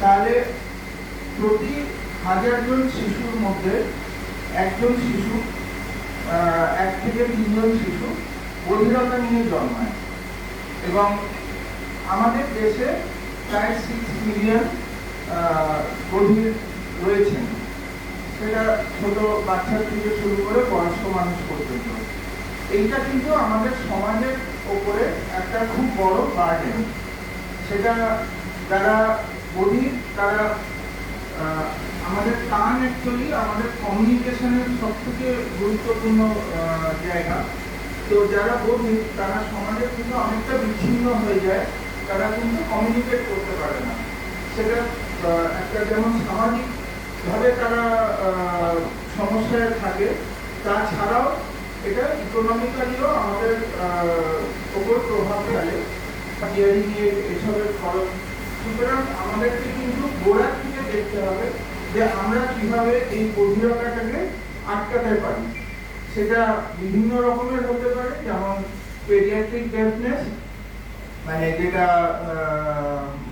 তাহলে প্রতি হাজার জন শিশুর মধ্যে একজন শিশু এক থেকে তিনজন শিশু বধিরতা নিয়ে জন্মায়। এবং আমাদের দেশে প্রায় সিক্স মিলিয়ন বধির রয়েছেন। সেটা ছোট বাচ্চা থেকে শুরু করে বয়স্ক মানুষ পর্যন্ত। এইটা কিন্তু আমাদের সমাজের ওপরে একটা খুব বড় বার্ডেন সেটা যারা বধির তারা আমাদের কান অ্যাকচুয়ালি আমাদের কমিউনিকেশনের সব থেকে গুরুত্বপূর্ণ জায়গা। তো যারা বধির তারা সমাজে কিন্তু অনেকটা বিচ্ছিন্ন হয়ে যায়। তারা কিন্তু কমিউনিকেট করতে পারে না। সেটা একটা যেমন সামাজিকভাবে তারা সমস্যায় থাকে, তাছাড়াও এটা ইকোনমিক্যালিও আমাদের ওপর প্রভাব ফেলে। এসবের খরচ সুতরাং আমাদেরকে কিন্তু গোড়ার থেকে দেখতে হবে যে আমরা কীভাবে এই বধিরতাটাকে আটকাতে পারি। সেটা বিভিন্ন রকমের হতে পারে, যেমন পেডিয়াট্রিক ডেফনেস মানে যেটা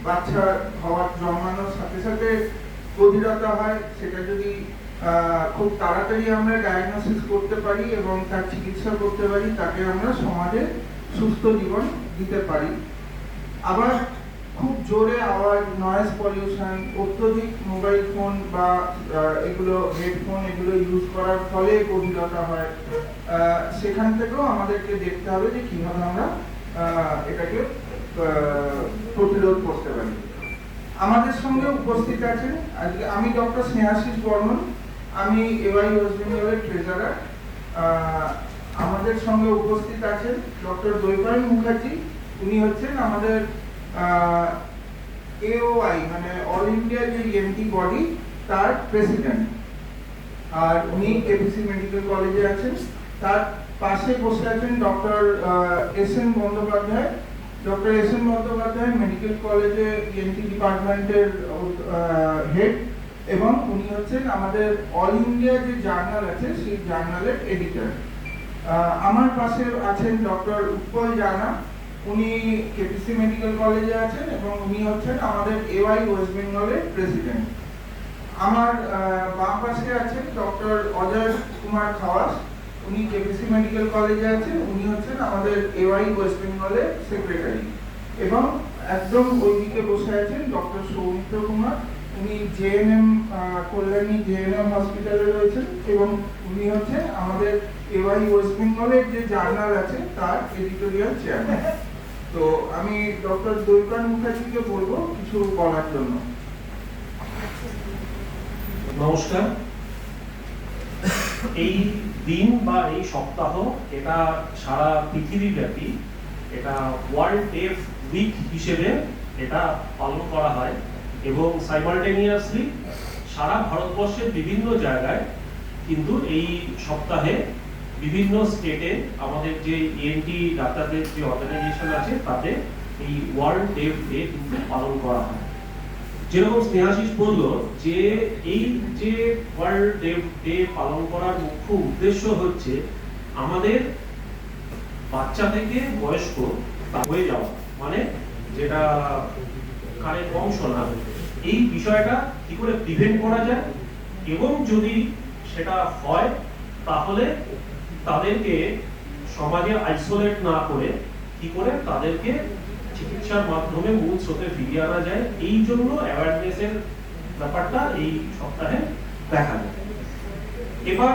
বাচ্চা হওয়ার জন্মানোর সাথে সাথে বধিরতা হয়, সেটা যদি খুব তাড়াতাড়ি আমরা ডায়াগনোসিস করতে পারি এবং তার চিকিৎসা করতে পারি, তাকে আমরা সমাজে সুস্থ জীবন দিতে পারি। আবার খুব জোরে আওয়াজ নয়েজ পলিউশন অত্যধিক মোবাইল ফোন বা এগুলো হেডফোন এগুলো ইউজ করার ফলে গভীরতা হয়। সেখান থেকেও আমাদেরকে দেখতে হবে যে কীভাবে আমরা এটাকে প্রতিরোধ করতে পারি। আমাদের সঙ্গে উপস্থিত আছেন আজকে আমি ডক্টর স্নেহাশিস বর্মন, আমি এওয়াই ওয়েস্ট বেঙ্গলের ট্রেজারার আমাদের সঙ্গে উপস্থিত আছেন ডক্টর দৈপায়ন মুখার্জি, উনি হচ্ছেন আমাদের এওআই মানে অল ইন্ডিয়া যে ইএনটি বডি তার প্রেসিডেন্ট আর উনি কেপিসি মেডিকেল কলেজে আছেন। তার পাশে বসে আছেন doctor S N Bandyopadhyay. Doctor S N Bandyopadhyay medical কলেজে ইএনটি ডিপার্টমেন্টের হেড এবং উনি হচ্ছেন আমাদের অল ইন্ডিয়া যে জার্নাল আছে, সেই জার্নালের এডিটর আমার পাশে আছেন ডক্টর উৎপল জানা। উনি কেপিসি মেডিকেল কলেজে আছেন এবং উনি হচ্ছেন আমাদের এওয়াই ওয়েস্ট বেঙ্গলের প্রেসিডেন্ট আমার বাম পাশে আছেন ডক্টর অজয় কুমার খাওয়াস। উনি কেপিসি মেডিকেল কলেজে আছেন, উনি হচ্ছেন আমাদের এওয়াই ওয়েস্ট বেঙ্গলের সেক্রেটারি এবং একদম ওই দিকে বসে আছেন ডক্টর সৌমিত্র কুমার। উনি জেএনএম কল্যাণী জেএনএম হসপিটালে রয়েছেন এবং উনি হচ্ছেন আমাদের এওয়াই ওয়েস্ট বেঙ্গলের যে জার্নাল আছে, তার এডিটোরিয়াল চেয়ারম্যান তো আমি ডক্টর দৈপান মুখার্জিকে বলব কিছু বলার জন্য। নমস্কার। এই দিন বা এই সপ্তাহ, এটা সারা পৃথিবীব্যাপী, এটা ওয়ার্ল্ড ডেফ উইক হিসেবে এটা পালন করা হয় এবং সাইমালটেনিয়াসলি সারা ভারতবর্ষের বিভিন্ন জায়গায় কিন্তু এই সপ্তাহে বিভিন্ন স্টেটে আমাদের যে ইএনটি ডাক্তারদের যে অর্গানাইজেশন আছে, তাতে এই ওয়ার্ল্ড ডেফ ডে কিন্তু পালন করা হয়। যেরকম স্নেহাশিস বলল যে এই যে ওয়ার্ল্ড ডে ডে পালন করার মুখ্য উদ্দেশ্য হচ্ছে আমাদের বাচ্চা থেকে বয়স্ক হয়ে যাওয়া। মানে যেটা কানে কম শোনা এই বিষয়টা কি করে প্রিভেন্ট করা যায়? এবং যদি সেটা হয়, তাহলে তাদেরকে সমাজে আইসোলেট না করে কি করে? তাদেরকে চিকিৎসার মাধ্যমে মূল স্রোতে ফিরিয়ে আনা যায়। এই জন্য অ্যাওয়ারনেসের ব্যাপারটা এই সপ্তাহে দেখা যায়। এবার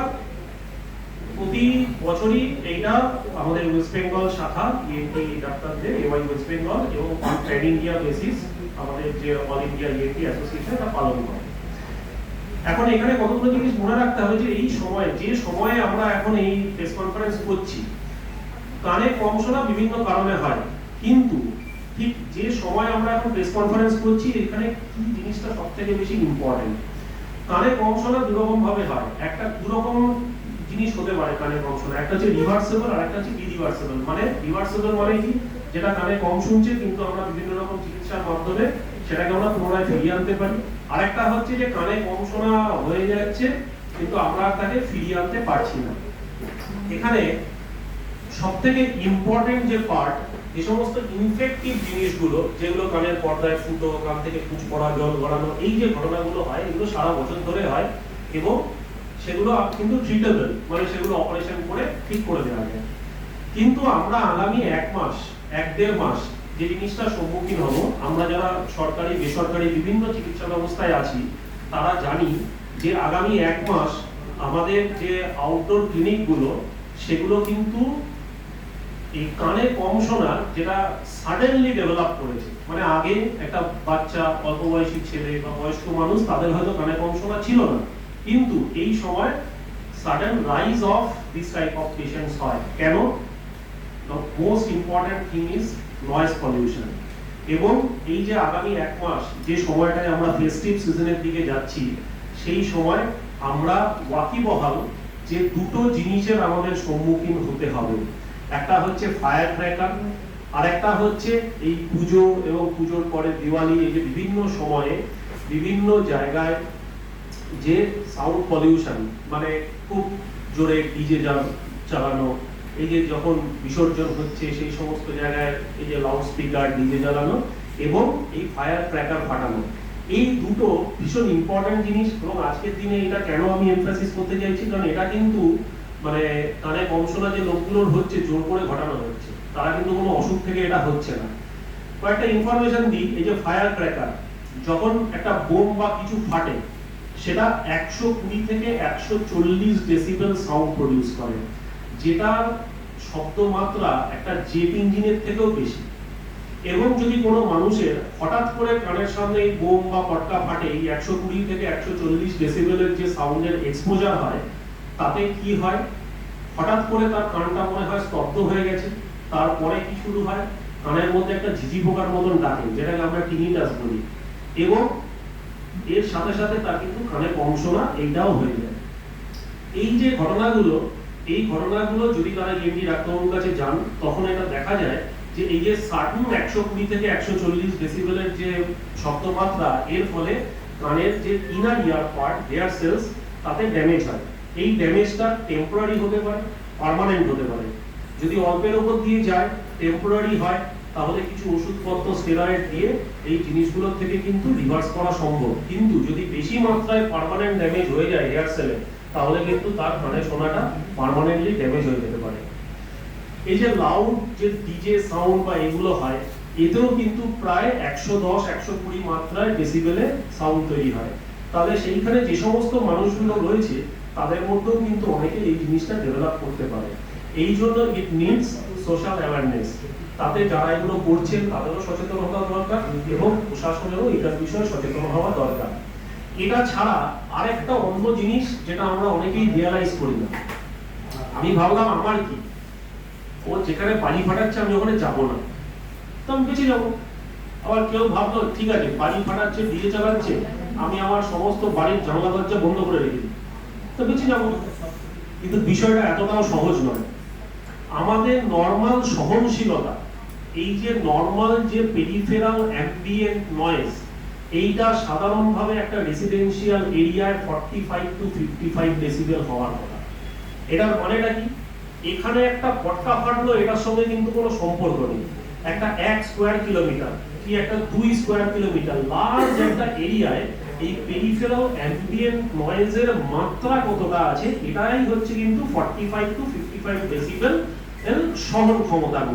প্রতি বছরই এইটা আমাদের ওয়েস্ট বেঙ্গল শাখা ইএনটি ডাক্তারদের এওয়াই ওয়েস্ট বেঙ্গল এবং প্যান ইন্ডিয়া বেসিস আমাদের যে অল ইন্ডিয়া ইএনটি অ্যাসোসিয়েশন পালন করে। এখন এখানে কতগুলো জিনিস মনে রাখতে হবে যে এই সময়, যে সময়ে আমরা এখন এই প্রেস কনফারেন্স করছি, কানে কম শোনা বিভিন্ন কারণে হয়। কিন্তু ঠিক যে সময় আমরা এখন প্রেস কনফারেন্স করছি, এখানে কি জিনিসটা সব থেকে বেশি ইম্পর্টেন্ট কানে কম শোনা দুরকম ভাবে হয়। একটা দুরকম জিনিস হতে পারে কানে কম শোনা। একটা হচ্ছে রিভার্সেবল আর একটা হচ্ছে ইরিভার্সেবল মানে রিভার্সেবল মানে কি? যেটা কানে কম শুনছে, কিন্তু আমরা বিভিন্ন রকম চিকিৎসার মাধ্যমে সেটাকে আমরা পুনরায় ফিরিয়ে আনতে পারি। আরেকটা হচ্ছে যে কানে কম শোনা হয়ে যাচ্ছে, কিন্তু আমরা তাকে ফিরিয়ে আনতে পারছি না। এখানে সব থেকে ইম্পর্টেন্ট যে পার্ট যে সমস্ত ইনফেক্টিভ জিনিসগুলো, যেগুলো কানের পর্দায় ফুটো, কান থেকে কুচ পড়া, জল গড়ানো, এই যে ঘটনাগুলো হয়, এগুলো সারা বছর ধরে হয়, এবং সেগুলো কিন্তু ট্রিটেবল মানে সেগুলো অপারেশন করে ঠিক করে দেওয়া যায়। কিন্তু আমরা আগামী এক মাস, এক দেড় মাস যে জিনিসটার সম্মুখীন হব, আমরা যারা সরকারি, বেসরকারি বিভিন্ন চিকিৎসা ব্যবস্থায় আছি, তারা জানি যে আগামী এক মাস আমাদের যে আউটডোর ক্লিনিকগুলো সেগুলো কিন্তু এই কানে কম শোনা, যেটা সাডেনলি ডেভেলপ করেছে। মানে আগে একটা বাচ্চা অল্প বয়সী ছেলে বা বয়স্ক মানুষ, তাদের হয়তো কানে কম শোনা ছিল না। কিন্তু এই সময় sudden rise of this type of patients হয়। কেন? The most important thing is noise pollution এবং এই যে আগামী এক মাস যে সময়টায় আমরা ফেস্টিভ সিজনের দিকে যাচ্ছি, সেই সময় আমরা ওয়াকিবহাল যে দুটো জিনিসের আমাদের সম্মুখীন হতে হবে। একটা হচ্ছে ফায়ার ক্র্যাকার আর একটা হচ্ছে এই পুজো এবং পুজোর পরে দিওয়ালি, এই যে বিভিন্ন সময়ে বিভিন্ন জায়গায় যে সাউন্ড পলিউশন মানে খুব জোরে ডিজে চালানো এই যে যখন বিসর্জন হচ্ছে, সেই সমস্ত জায়গায় এই যে লাউড স্পিকার ডিজে চালানো এবং এই ফায়ার ক্র্যাকার ফাটানো, এই দুটো ভীষণ ইম্পর্টেন্ট জিনিস এবং আজকের দিনে এটা কেন আমি এমফাসিস করতে চাইছি? কারণ এটা কিন্তু মানে কানে কম যে লোকগুলোর হচ্ছে, জোর করে ঘটানো হচ্ছে, তারা কিন্তু কোনো অসুখ থেকে এটা হচ্ছে না। কয়েকটা ইনফরমেশন দিই, এই যে ফায়ার ক্র্যাকার যখন একটা বোম বা কিছু ফাটে, সেটা একশো কুড়ি থেকে একশো চল্লিশ ডেসিবেল সাউন্ড প্রডিউস করে। যেটার শব্দমাত্রা একটা জেট ইঞ্জিনের থেকেও বেশি। এবং যদি কোনো মানুষের হঠাৎ করে কানের সামনে এই বোম বা পটকা ফাটে, এই একশো কুড়ি থেকে একশো চল্লিশ ডেসিবেলের যে সাউন্ডের এক্সপোজার হয়, তাতে কি হয়? হঠাৎ করে তার কানটা মনে হয় স্তব্ধ হয়ে গেছে, তারপরে কি শুরু হয়? কানের মধ্যে একটা ঝিঝি পোকার মতন ডাকে, যেটাকে আমরা টিনিটাস বলি। এবং এর সাথে সাথে তার কিন্তু কানে কম শোনা এইটাও হয়ে যায়। এই যে ঘটনাগুলো এই ঘটনাগুলো যদি তারা ইএনটি ডাক্তারবাবুর কাছে যান, তখন এটা দেখা যায় যে এই যে সার্টন একশো কুড়ি থেকে একশো চল্লিশ ডেসিবেলের যে শব্দমাত্রা, এর ফলে কানের যে inner ear part hair cells তাতে ড্যামেজ হয়। এই ড্যামেজটা টেম্পোরারি হতে পারে পার্মানেন্ট হতে পারে। যদি অল্পের ওপর দিয়ে যায় টেম্পোরারি হয়, তাহলে কিছু ওষুধপত্র স্টেরয়েড দিয়ে এই জিনিসগুলোর থেকে কিন্তু রিভার্স করা সম্ভব। কিন্তু যদি বেশি মাত্রায় পার্মানেন্ট ড্যামেজ হয়ে যায় হেয়ার সেলে তাহলে কিন্তু তার কানে শোনাটা পার্মানেন্টলি ড্যামেজ হয়ে যেতে পারে। এই যে লাউড যে ডিজে সাউন্ড বা এগুলো হয় এতেও কিন্তু প্রায় একশো দশ, একশো কুড়ি মাত্রায় ডেসিবেলে সাউন্ড তৈরি হয়। তাহলে সেইখানে যে সমস্ত মানুষগুলো রয়েছে, তাদের মধ্যেও কিন্তু অনেকে এই জিনিসটা ডেভেলপ করতে পারে। এই জন্য ইট নিডস সোশ্যাল অ্যাওয়ারনেস তাতে যারা এগুলো করছেন, তাদেরও সচেতন হওয়া দরকার এবং প্রশাসনেরও এটার বিষয়ে সচেতন হওয়া দরকার। এটা ছাড়া আরেকটা অন্য জিনিস যেটা আমরা অনেকেই রিয়ালাইজ করি না। আমি ভাবলাম আমার কি? ও যেখানে বালি ফাটাচ্ছে আমি ওখানে যাব না। তো আমি বেঁচে যাব। আবার কেউ ভাবলো, ঠিক আছে বাড়ি ফাটাচ্ছে ডিজে চালাচ্ছে, আমি আমার সমস্ত বাড়ির জানলা দরজা বন্ধ করে রেখে দিই। তো বেঁচে যাব কিন্তু বিষয়টা এতটাও সহজ নয়। আমাদের নর্মাল সহনশীলতা, এই যে নর্মাল যে পেরিফেরাল অ্যাম্বিয়েন্ট নয়েজ এইটা সাধারণভাবে একটা রেসিডেন্সিয়াল এরিয়ায় forty five to fifty five decibel হওয়ার কথা। এটার মানেটা কি? এখানে একটা পটকা ফাটলো, এটার সঙ্গে কিন্তু কোনো সম্পর্ক নেই। একটা এক স্কোয়ার কিলোমিটার কি একটা দুই স্কোয়ার কিলোমিটার লার্জ একটা এরিয়ায় এই পেরিফেরাল অ্যাম্বিয়েন্ট নয়েজের মাত্রা কতটা আছে, এটাই হচ্ছে কিন্তু forty five to fifty five decibel এর সহন ক্ষমতার